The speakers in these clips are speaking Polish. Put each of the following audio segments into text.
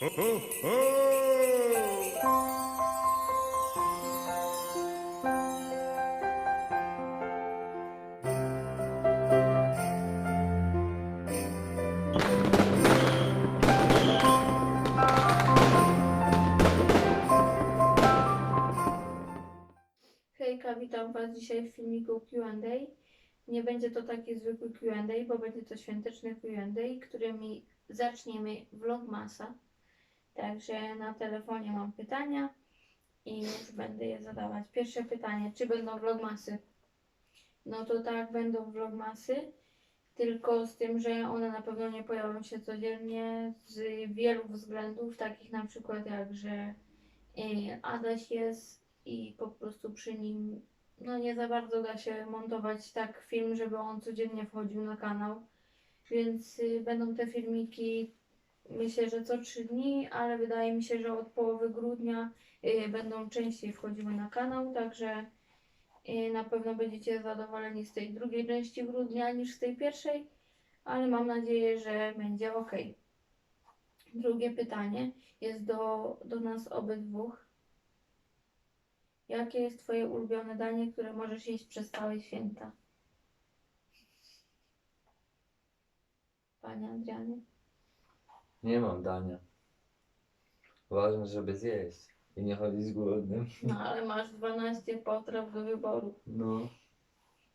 Ho! Hejka, witam Was dzisiaj w filmiku Q&A. Nie będzie to taki zwykły Q&A, bo będzie to świąteczne Q&A, którymi zaczniemy vlogmasa. Także na telefonie mam pytania i już będę je zadawać. Pierwsze pytanie, czy będą vlogmasy? No to tak, będą vlogmasy, tylko z tym, że one na pewno nie pojawią się codziennie z wielu względów, takich na przykład jak, że y, Adaś jest i po prostu przy nim no nie za bardzo da się montować tak film, żeby on codziennie wchodził na kanał. Więc y, będą te filmiki myślę, że co trzy dni, ale wydaje mi się, że od połowy grudnia y, będą częściej wchodziły na kanał, także y, na pewno będziecie zadowoleni z tej drugiej części grudnia niż z tej pierwszej, ale mam nadzieję, że będzie ok. Drugie pytanie jest do, do nas obydwu. Jakie jest Twoje ulubione danie, które możesz jeść przez całe święta? Panie Adrianie? Nie mam dania. Ważne, żeby zjeść i nie chodzić głodnym. No ale masz 12 potraw do wyboru. No.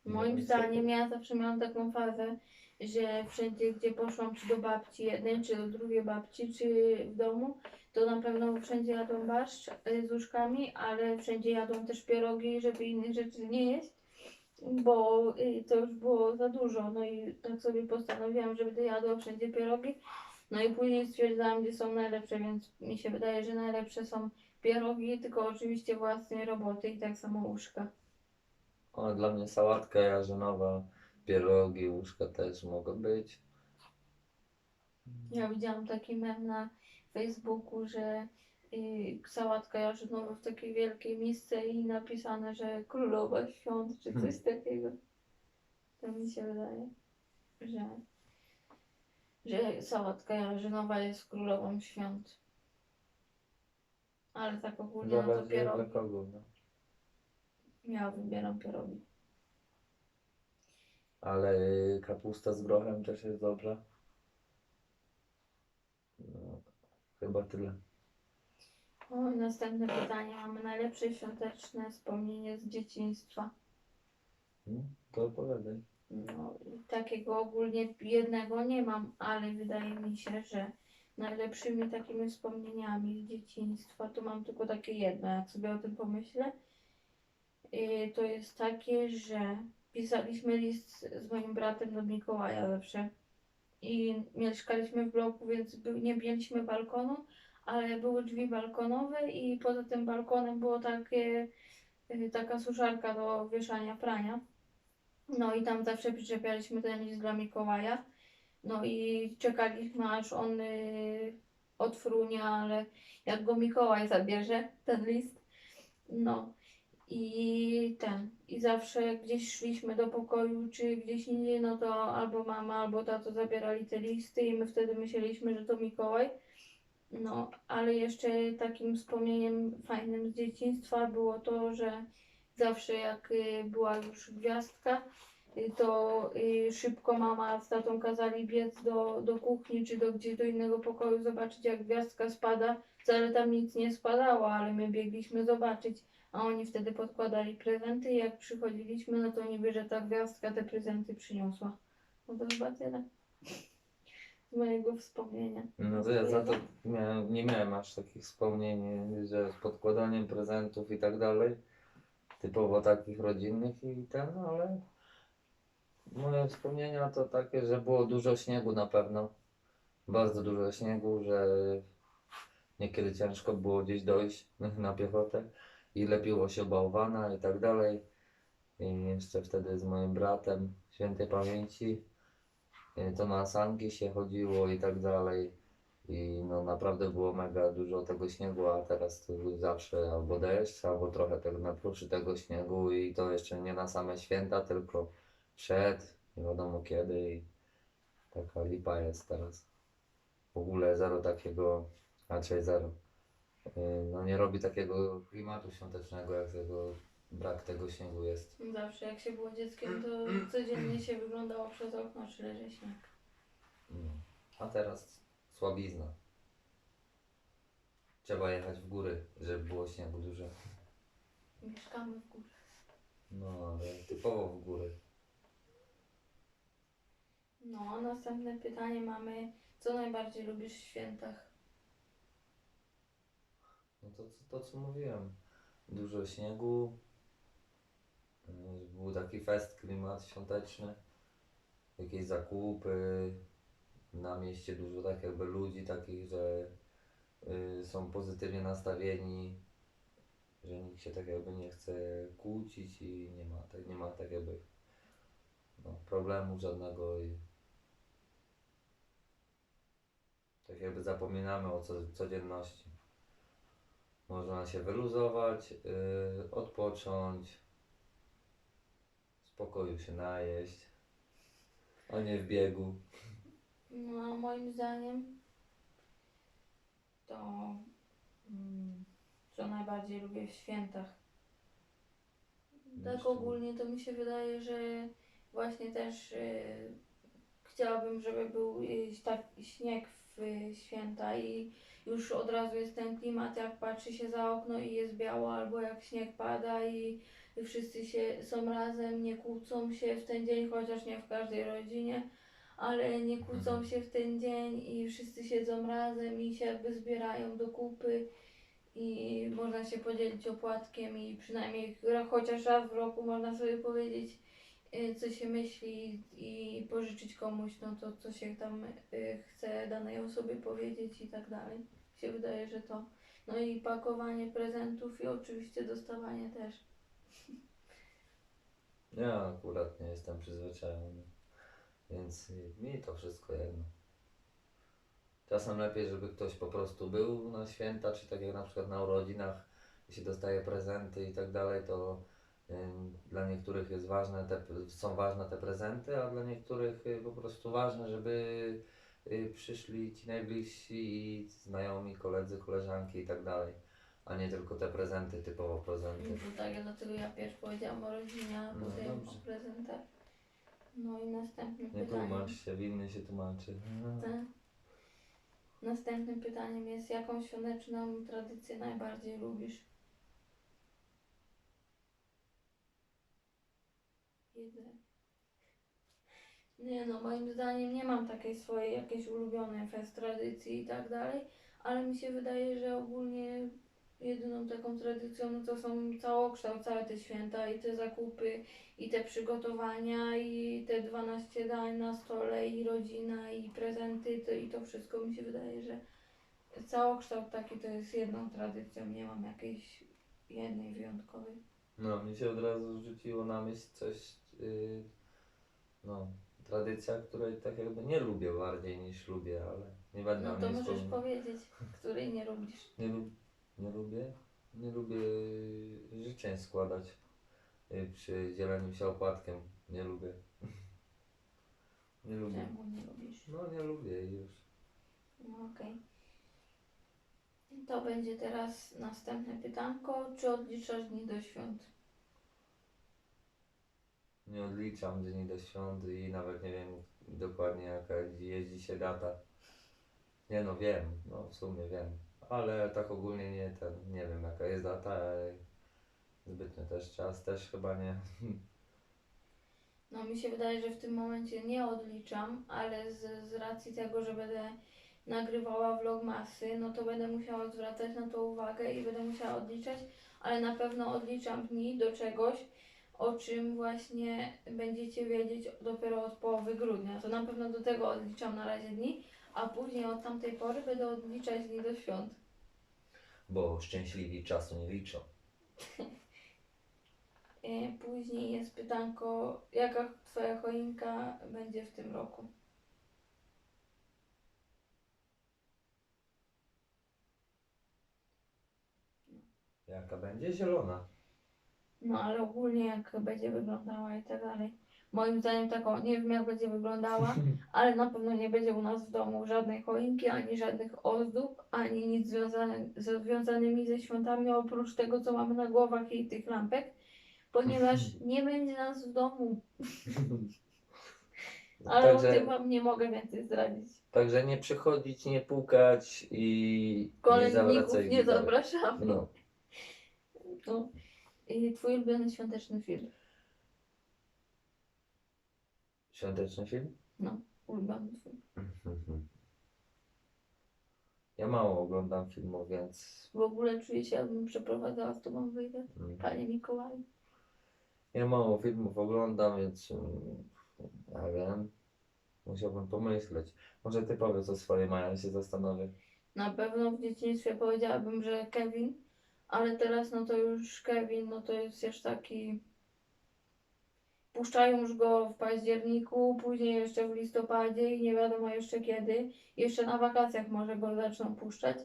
Moim zdaniem ja zawsze miałam taką fazę, że wszędzie gdzie poszłam, czy do babci jednej, czy do drugiej babci, czy w domu, to na pewno wszędzie jadą barszcz y, z łóżkami, ale wszędzie jadą też pierogi, żeby innych rzeczy nie jeść, bo y, to już było za dużo. No i tak sobie postanowiłam, że będę jadła wszędzie pierogi. No i później stwierdzałam, gdzie są najlepsze, więc mi się wydaje, że najlepsze są pierogi, tylko oczywiście własnej roboty i tak samo łóżka. O, dla mnie sałatka jarzynowa, pierogi, łóżka też mogą być. Ja widziałam taki mem na Facebooku, że y, sałatka jarzynowa w takiej wielkiej misce i napisane, że królowa świąt, czy coś takiego. To mi się wydaje, że, że sałatka jarzynowa jest królową świąt. Ale tak ogólnie no to Zależy dla pierogi. kogo, no. Ja wybieram pierogi. Ale y, kapusta z grochem też jest dobra. No, chyba tyle. O, i następne pytanie. Mamy najlepsze świąteczne wspomnienie z dzieciństwa. No, to opowiadaj. No, takiego ogólnie jednego nie mam, ale wydaje mi się, że najlepszymi takimi wspomnieniami z dzieciństwa to mam tylko takie jedno, jak sobie o tym pomyślę. Yy, to jest takie, że pisaliśmy list z moim bratem do Mikołaja zawsze. I mieszkaliśmy w bloku, więc nie mieliśmy balkonu, ale były drzwi balkonowe i poza tym balkonem było takie, yy, taka suszarka do wieszania prania. No i tam zawsze przyczepialiśmy ten list dla Mikołaja. No i czekaliśmy aż on y, odfrunie, ale jak go Mikołaj zabierze, ten list. No i ten. I zawsze gdzieś szliśmy do pokoju, czy gdzieś indziej, no to albo mama, albo tato zabierali te listy i my wtedy myśleliśmy, że to Mikołaj. No, ale jeszcze takim wspomnieniem fajnym z dzieciństwa było to, że zawsze jak y, była już gwiazdka, y, to y, szybko mama z tatą kazali biec do, do kuchni czy do gdzieś do innego pokoju zobaczyć jak gwiazdka spada. Wcale tam nic nie spadało, ale my biegliśmy zobaczyć, a oni wtedy podkładali prezenty i jak przychodziliśmy, no to niby, że ta gwiazdka te prezenty przyniosła. No to chyba tyle z mojego wspomnienia. No to ja za to miałem, nie miałem aż takich wspomnień, że z podkładaniem prezentów i tak dalej. Typowo takich rodzinnych i ten, ale moje wspomnienia to takie, że było dużo śniegu na pewno. Bardzo dużo śniegu, że niekiedy ciężko było gdzieś dojść na piechotę i lepiło się bałwana i tak dalej. I jeszcze wtedy z moim bratem świętej pamięci y, to na sanki się chodziło i tak dalej. I no naprawdę było mega dużo tego śniegu, a teraz to już zawsze albo deszcz, albo trochę tego napruszy tego śniegu i to jeszcze nie na same święta, tylko przed, nie wiadomo kiedy i taka lipa jest teraz. W ogóle zero takiego raczej zero. Y, No nie robi takiego klimatu świątecznego, jak tego brak tego śniegu jest. Zawsze jak się było dzieckiem, to codziennie się wyglądało przez okno, czy leży śnieg. No. A teraz słabizna. Trzeba jechać w góry, żeby było śniegu dużo. Mieszkamy w górze. No, ale typowo w góry. No, następne pytanie mamy. Co najbardziej lubisz w świętach? No to, to, to co mówiłem. Dużo śniegu. Był taki fest, klimat świąteczny. Jakieś zakupy. Na mieście dużo tak jakby ludzi takich, że y, są pozytywnie nastawieni. Że nikt się tak jakby nie chce kłócić i nie ma, tak, nie ma tak jakby no, problemu żadnego i tak jakby zapominamy o co, codzienności. Można się wyluzować, yy, odpocząć, spokoju się najeść, a nie w biegu. No, a moim zdaniem to mm, co najbardziej lubię w świętach. Tak Jeszcze- ogólnie to mi się wydaje, że właśnie też y, chciałabym, żeby był y, tak śnieg w y, święta i już od razu jest ten klimat, jak patrzy się za okno i jest biało, albo jak śnieg pada i wszyscy się są razem, nie kłócą się w ten dzień, chociaż nie w każdej rodzinie, ale nie kłócą Mhm. się w ten dzień i wszyscy siedzą razem i się jakby zbierają do kupy i można się podzielić opłatkiem i przynajmniej chociaż raz w roku można sobie powiedzieć, y, co się myśli i pożyczyć komuś, no to co się tam y, chce danej osobie powiedzieć i tak dalej. Się wydaje, że to. No i pakowanie prezentów i oczywiście dostawanie też. Ja akurat nie jestem przyzwyczajony, więc mi to wszystko jedno. Czasem lepiej, żeby ktoś po prostu był na święta, czy tak jak na przykład na urodzinach, jeśli dostaje prezenty i tak dalej, to dla niektórych jest ważne te, są ważne te prezenty, a dla niektórych y, po prostu ważne, żeby y, przyszli ci najbliżsi i znajomi, koledzy, koleżanki i tak dalej, a nie tylko te prezenty, typowo prezenty. No tak, dlatego ja pierwszy powiedziałam o rodzinie, a No potem o prezentach. No i następne Nie pytanie. tłumacz się, winny się tłumaczy. Tak. Następnym pytaniem jest, jaką świąteczną tradycję najbardziej lubisz? Jedzenie. Nie no, moim zdaniem nie mam takiej swojej jakiejś ulubionej fest tradycji i tak dalej, ale mi się wydaje, że ogólnie jedyną taką tradycją no to są całokształt, całe te święta i te zakupy i te przygotowania i te 12 dań na stole i rodzina i prezenty to, i to wszystko mi się wydaje, że całokształt taki to jest jedną tradycją, nie mam jakiejś jednej wyjątkowej. No, mi się od razu rzuciło na myśl coś, yy, no, tradycja, której tak jakby nie lubię bardziej niż lubię, ale nie będę No to możesz powiedzieć, której nie lubisz. Nie, nie lubię, nie lubię yy, życzeń składać yy, przy dzieleniu się opłatkiem, nie lubię. nie lubię. Czemu nie lubisz? No, nie lubię i już. No okej. To będzie teraz następne pytanko. Czy odliczasz dni do świąt? Nie odliczam dni do świąt i nawet nie wiem dokładnie jaka jest dzisiaj data. Nie no wiem, no w sumie wiem, ale tak ogólnie nie ten, nie wiem jaka jest data, ale zbytnio też czas też chyba nie. No mi się wydaje, że w tym momencie nie odliczam, ale z, z racji tego, że będę nagrywała vlogmasy, no to będę musiała zwracać na to uwagę i będę musiała odliczać, ale na pewno odliczam dni do czegoś, o czym właśnie będziecie wiedzieć dopiero od połowy grudnia. To na pewno do tego odliczam na razie dni, a później od tamtej pory będę odliczać dni do świąt. Bo szczęśliwi czasu nie liczą. E, Później jest pytanko, jaka Twoja choinka będzie w tym roku? Jaka będzie zielona. No ale ogólnie jak będzie wyglądała i tak dalej. Moim zdaniem taką, nie wiem jak będzie wyglądała, ale na pewno nie będzie u nas w domu żadnej choinki, ani żadnych ozdób, ani nic związane, związanymi ze świątami, oprócz tego, co mamy na głowach i tych lampek, ponieważ nie będzie nas w domu, ale o Także, tym wam nie mogę więcej zdradzić. także nie przychodzić, nie pukać i nie Kolędników zawracać nie gitary. zapraszamy. No. No. I twój ulubiony świąteczny film? Świąteczny film? Ulubiony twój. Ja mało oglądam filmów, więc W ogóle czuję się, jakbym przeprowadzała z tobą wywiad, mm, panie Mikołaju. ja mało filmów oglądam, więc mm, ja wiem. Musiałbym pomyśleć. Może ty powiedz o swojej, Maja, ja się zastanowię. Na pewno w dzieciństwie powiedziałabym, że Kevin, ale teraz no to już Kevin, no to jest już taki... Puszczają już go w październiku, później jeszcze w listopadzie i nie wiadomo jeszcze kiedy. Jeszcze na wakacjach może go zaczną puszczać.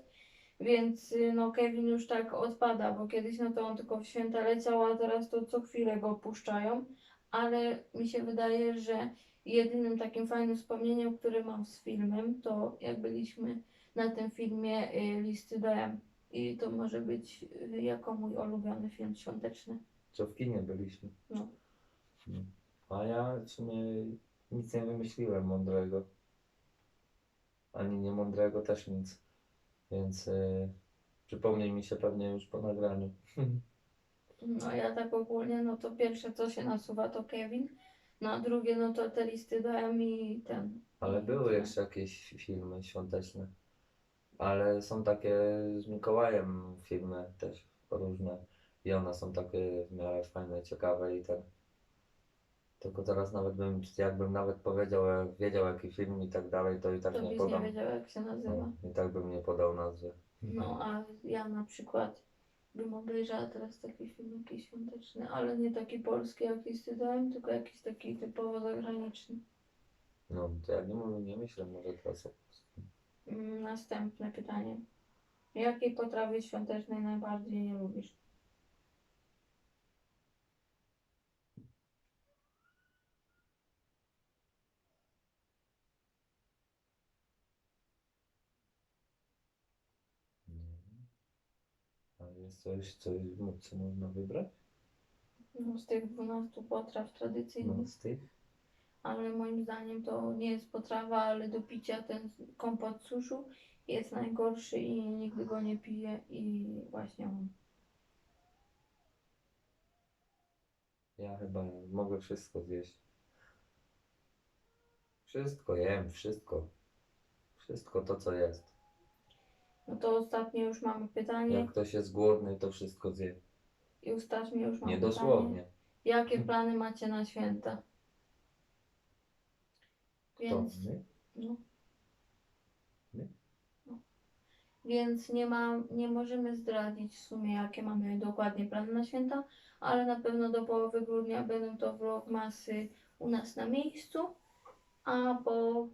Więc y, no Kevin już tak odpada, bo kiedyś no to on tylko w święta leciał, a teraz to co chwilę go puszczają. Ale mi się wydaje, że jedynym takim fajnym wspomnieniem, które mam z filmem, to jak byliśmy na tym filmie y, Listy do M. I to może być y, jako mój ulubiony film świąteczny. Co w kinie byliśmy. No. A ja w sumie nic nie wymyśliłem mądrego. Ani nie mądrego też nic. Więc y, przypomnij mi się pewnie już po nagraniu. No ja tak ogólnie, no to pierwsze co się nasuwa to Kevin, no a drugie no to te listy do M i ten. Ale były jeszcze jakieś filmy świąteczne. Ale są takie z Mikołajem filmy też różne. I one są takie w miarę fajne, ciekawe i ten. Tylko teraz nawet bym, jakbym nawet powiedział, e, wiedział jaki film i tak dalej, to i tak To nie byś nie podam. wiedział jak się nazywa. No, I tak bym nie podał nazwy. No a ja na przykład bym obejrzała teraz taki film jakiś świąteczny, ale nie taki polski jak listy do M, tylko jakiś taki typowo zagraniczny. No, to ja nie, mówię, nie myślę może teraz o polskim. Mm, Następne pytanie. Jakiej potrawy świątecznej najbardziej nie lubisz? Jest coś, coś, co można wybrać? No, z tych 12 potraw tradycyjnych. No, z tych? ale moim zdaniem to nie jest potrawa, ale do picia ten kompot suszu jest najgorszy i nigdy go nie piję i właśnie on. Ja chyba mogę wszystko zjeść. Wszystko jem, wszystko. Wszystko to, co jest. No to ostatnie już mamy pytanie Jak ktoś jest głodny, to wszystko zje. i ostatnie już mamy Nie pytanie. dosłownie. Jakie plany macie na święta? To, Więc, nie? no. My? No. Więc nie, ma, nie możemy zdradzić w sumie jakie mamy dokładnie plany na święta, ale na pewno do połowy grudnia będą to vlogmasy u nas na miejscu, a po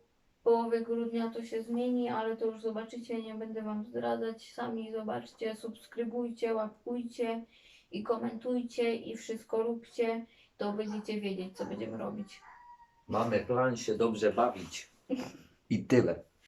połowie grudnia to się zmieni, ale to już zobaczycie, nie będę Wam zdradzać, sami zobaczcie, subskrybujcie, łapkujcie i komentujcie i wszystko róbcie, to będziecie wiedzieć co będziemy robić. Mamy plan się dobrze bawić. I tyle.